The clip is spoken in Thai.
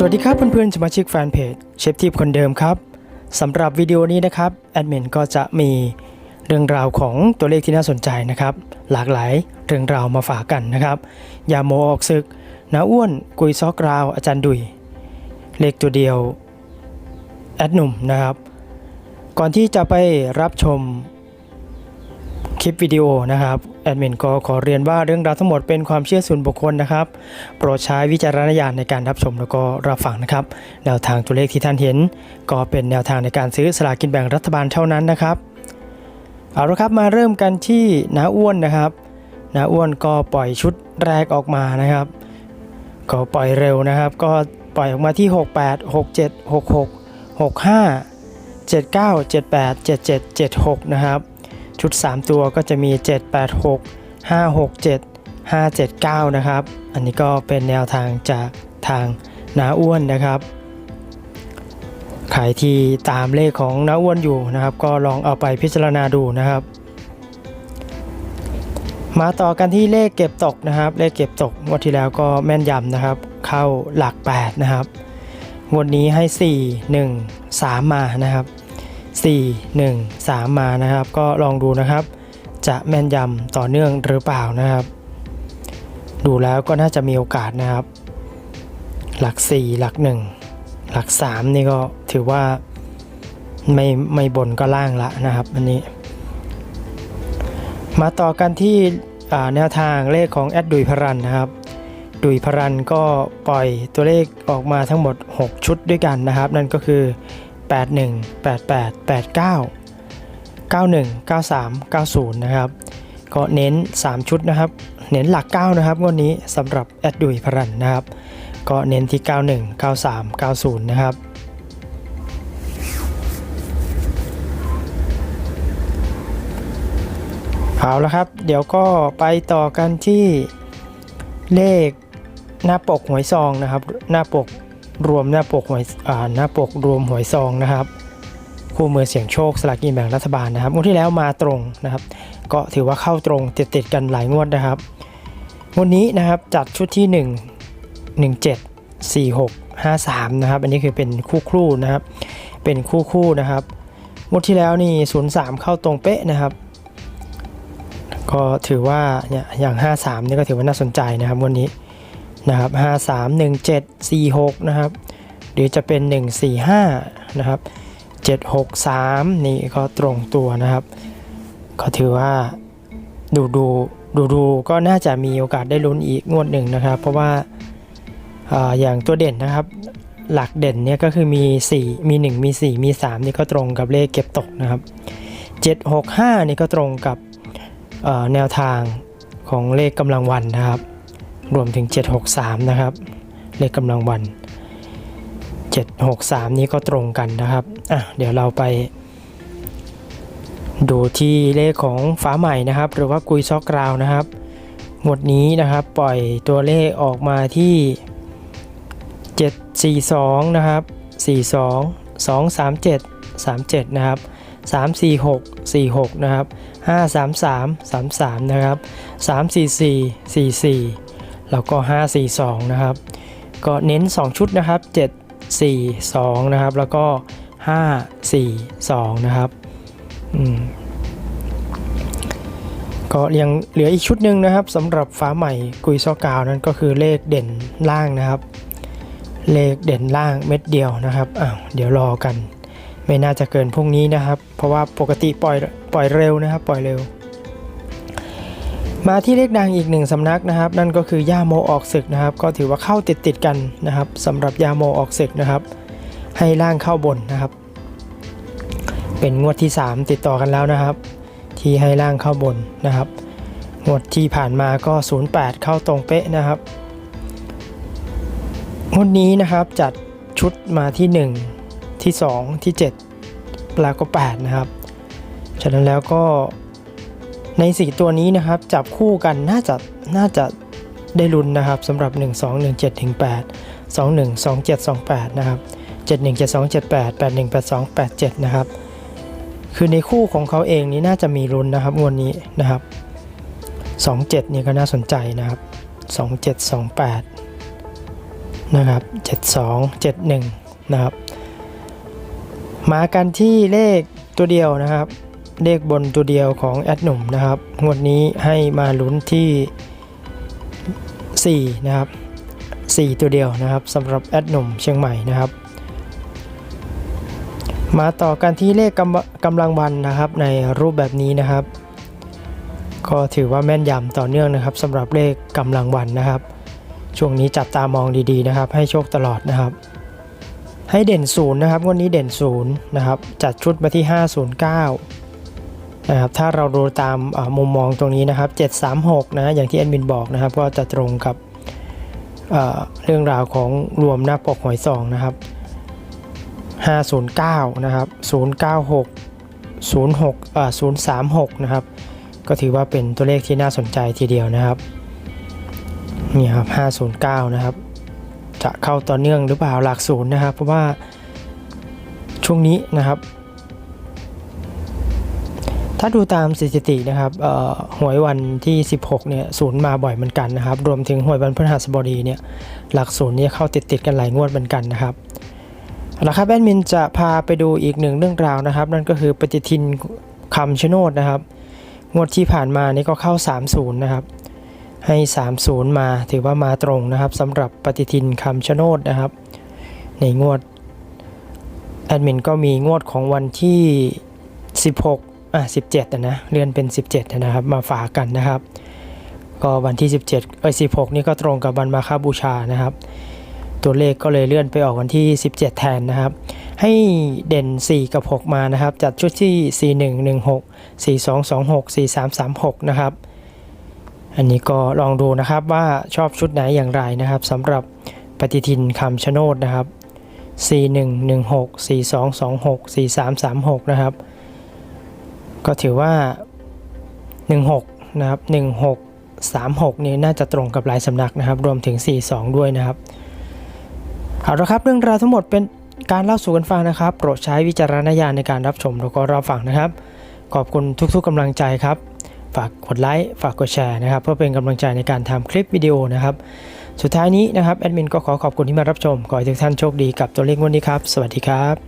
สวัสดีครับเพื่อนๆสมาชิกแฟนเพจเชฟทิพคนเดิมครับสำหรับวิดีโอนี้นะครับแอดมินก็จะมีเรื่องราวของตัวเลขที่น่าสนใจนะครับ หลากหลายเรื่องราวมาฝากกันนะครับยาโมออกศึกนาอ้วนกุยซอกราว อาจารย์ดุยเลขตัวเดียวแอดหนุ่มนะครับ ก่อนที่จะไปรับชมคลิปวิดีโอนะครับ ดมินก็ขอเรียนว่าเรื่องราวทั้งหมดเป็นความเชื่อส่วนบุคคลนะครับ โปรดใช้วิจารณญาณในการรับชมแล้วก็รับฟังนะครับ แนวทางตัวเลขที่ท่านเห็น ก็เป็นแนวทางในการซื้อสลากกินแบ่งรัฐบาลเท่านั้นนะครับ เอาละครับมาเริ่มกันที่น้าอ้วนนะครับน้าอ้วนก็ปล่อยชุดแรกออกมานะครับ ก็ปล่อยเร็วนะครับ ก็ปล่อยออกมาที่ 68 67 66 65 79 78 77 76 นะครับ ชุด 3 ตัวก็จะมี 786 567 579 นะครับ อันนี้ก็เป็นแนวทางจากทางนาอ้วนนะครับใครที่ตามเลขของนาอ้วนอยู่นะครับ ก็ลองเอาไปพิจารณาดูนะครับ มาต่อกันที่เลขเก็บตกนะครับ เลขเก็บตกงวดที่แล้วก็แม่นยำนะครับ เข้าหลัก 8 นะครับงวดนี้ให้ 4 1 3 มานะครับ 4 1 3 มานะครับ ก็ลองดูนะครับ จะแม่นยำต่อเนื่องหรือเปล่านะครับ ดูแล้วก็น่าจะมีโอกาสนะครับ หลัก 4 หลัก 1 หลัก 3 นี่ก็ถือว่าไม่ไม่บนก็ล่างละนะครับอันนี้ มาต่อกันที่แนวทางเลขของแอดดุยพรันนะครับดุยพรันก็ปล่อยตัวเลขออกมาทั้งหมด 6 ชุดด้วยกันนะครับ นั่นก็คือ 81 88 89 91 93 90 นะครับ ก็เน้น 3 ชุดนะครับ เน้นหลัก 9 นะครับงวดนี้สำหรับแอดดุยพรันนะครับ ก็เน้นที่ 91 93 90 นะครับเอาละครับ เดี๋ยวก็ไปต่อกันที่เลขหน้าปกหวยซองนะครับ หน้าปก รวมหน้าปกหวยอ่าหน้าปกรวมหวยซองนะครับ คู่มือเสี่ยงโชคสลากกินแบ่งรัฐบาลนะครับงวดที่แล้วมาตรงนะครับ ก็ถือว่าเข้าตรงติดติดๆกันหลายงวดนะครับงวดนี้นะครับจัดชุดที่ 1 17 4 6 5 3นะครับ อันนี้คือเป็นคู่คู่นะครับ เป็นคู่คู่นะครับงวดที่แล้วนี่ 03 เข้าตรงเป๊ะนะครับ ก็ถือว่าเนี่ยอย่าง 53 นี่ก็ถือว่าน่าสนใจนะครับวันนี้ นะครับ53 17 46นะครับหรือจะเป็น 145นะครับ763 นี่ก็ตรงตัวนะครับ ก็ถือว่าดูดูดูดูก็น่าจะมีโอกาสได้ลุ้นอีกงวดหนึ่งนะครับ เพราะว่าอย่างตัวเด่นนะครับ หลักเด่นเนี่ยก็คือมี 4 มี 1 มี 4 มี 3 นี่ก็ตรงกับเลขเก็บตกนะครับ 765 นี่ก็ตรงกับแนวทางของเลขกำลังวันนะครับ รวมถึง 763 นะครับ เลขกำลังวัน 763 นี้ก็ตรงกันนะครับอะเดี๋ยวเราไป ดูที่เลขของฟ้าใหม่นะครับ หรือว่ากุยซอกกราวนะครับหมวดนี้นะครับปล่อยตัวเลขออกมาที่ 742 นะครับ 42 237 37 นะครับ 346 46 นะครับ 533 33 นะครับ 344 44 แล้วก็ 542 นะครับ ก็เน้น 2 ชุดนะครับ 7 4 2 นะครับ แล้วก็ 5 4 2 นะครับก็ยังเหลืออีกชุดหนึ่งนะครับสำหรับฟ้าใหม่กุยซอกาวนั่นก็คือเลขเด่นล่างนะครับ เลขเด่นล่างเม็ดเดียวนะครับอ้าวเดี๋ยวรอกัน ไม่น่าจะเกินพรุ่งนี้นะครับ เพราะว่าปกติปล่อยปล่อยเร็วนะครับ ปล่อยเร็ว มาที่เลขดังอีกหนึ่งสำนักนะครับ นั่นก็คือย่าโมออกศึกนะครับ ก็ถือว่าเข้าติดติดกันนะครับสำหรับย่าโมออกศึกนะครับ ให้ล่างเข้าบนนะครับ เป็นงวดที่ 3 ติดต่อกันแล้วนะครับ ที่ให้ล่างเข้าบนนะครับงวดที่ผ่านมาก็ 08 เข้าตรงเป๊ะนะครับงวดนี้นะครับจัดชุดมาที่ 1 ที่ 2 ที่7แล้วก็8นะครับฉะนั้นแล้วก็ ใน 4 ตัวนี้นะครับ จับคู่กันน่าจะน่าจะได้ลุ้นนะครับสำหรับ 1 2 1 7ถึง8 2 1 2 7 2 8 นะครับ 7 1 7 2 7 8 8 1 8 2 8 7 นะครับ คือในคู่ของเขาเองนี้น่าจะมีลุ้นนะครับงวดนี้นะครับ 27 นี่ก็น่าสนใจนะครับ 27 28 นะครับ 72 71 นะครับ มากันที่เลขตัวเดียวนะครับ เลขบนตัวเดียวของแอดหนุ่มนะครับงวดนี้ให้มาลุ้นที่ 4 นะครับ 4 ตัวเดียวนะครับสำหรับแอดหนุ่มเชียงใหม่นะครับ มาต่อกันที่เลขกำกำลังวันนะครับในรูปแบบนี้นะครับ ก็ถือว่าแม่นยำต่อเนื่องนะครับสำหรับเลขกำลังวันนะครับ ช่วงนี้จับตามองดีๆนะครับ ให้โชคตลอดนะครับให้เด่นศูนย์นะครับ วันนี้เด่นศูนย์นะครับ จัดชุดมาที่ 509 นะครับถ้าเราดูตามมุมมองตรงนี้นะครับ 736 นะอย่างที่แอดมินบอกนะครับ ก็จะตรงกับเรื่องราวของรวมหน้าปกหวยซองนะครับ 509 นะครับ 096 06อ่า036 นะครับ ก็ถือว่าเป็นตัวเลขที่น่าสนใจทีเดียวนะครับนี่ครับ 509 นะครับ จะเข้าต่อเนื่องหรือเปล่าหลักศูนย์นะครับ เพราะว่าช่วงนี้นะครับ ถ้าดูตามสถิตินะครับหวยวันที่ 16เนี่ยศูนย์มาบ่อยเหมือนกันนะครับ รวมถึงหวยวันพฤหัสบดีเนี่ยหลักศูนย์เนี่ยเข้าติดติดกันหลายงวดเหมือนกันนะครับเอาละครับแอดมินจะพาไปดูอีกหนึ่งเรื่องราวนะครับ นั่นก็คือปฏิทินคำชะโนดนะครับ งวดที่ผ่านมานี่ก็เข้า 30 นะครับ ให้ 30 มาถือว่ามาตรงนะครับสำหรับปฏิทินคำชะโนดนะครับ ในงวดแอดมินก็มีงวดของวันที่ 16 อะ17อะนะเลื่อนเป็น 17นะครับมาฝากกันนะครับ ก็วันที่ 17เอ้ย16 นี่ก็ตรงกับวันมาคาบูชานะครับ ตัวเลขก็เลยเลื่อนไปออกวันที่ 17 แทนนะครับ ให้เด่น 4 กับ 6 มานะครับ จัดชุดที่ 4116 4226 4336 นะครับ อันนี้ก็ลองดูนะครับว่าชอบชุดไหนอย่างไรนะครับสำหรับปฏิทินคำชะโนดนะครับ 4116 4226 4336 นะครับ ก็ถือว่า 16 นะครับ 1636 นี่น่าจะตรงกับหลายสำนักนะครับ รวมถึง 42 ด้วยนะครับ เอาละครับ เรื่องราวทั้งหมดเป็นการเล่าสู่กันฟังนะครับ โปรดใช้วิจารณญาณในการรับชมแล้วก็รับฟังนะครับ ขอบคุณทุกๆกำลังใจครับ ฝากกดไลค์ ฝากกดแชร์นะครับ เพื่อเป็นกำลังใจในการทำคลิปวิดีโอนะครับ สุดท้ายนี้นะครับแอดมินก็ขอขอบคุณที่มารับชม ขอให้ทุกท่านโชคดีกับตัวเลขวันนี้ครับ สวัสดีครับ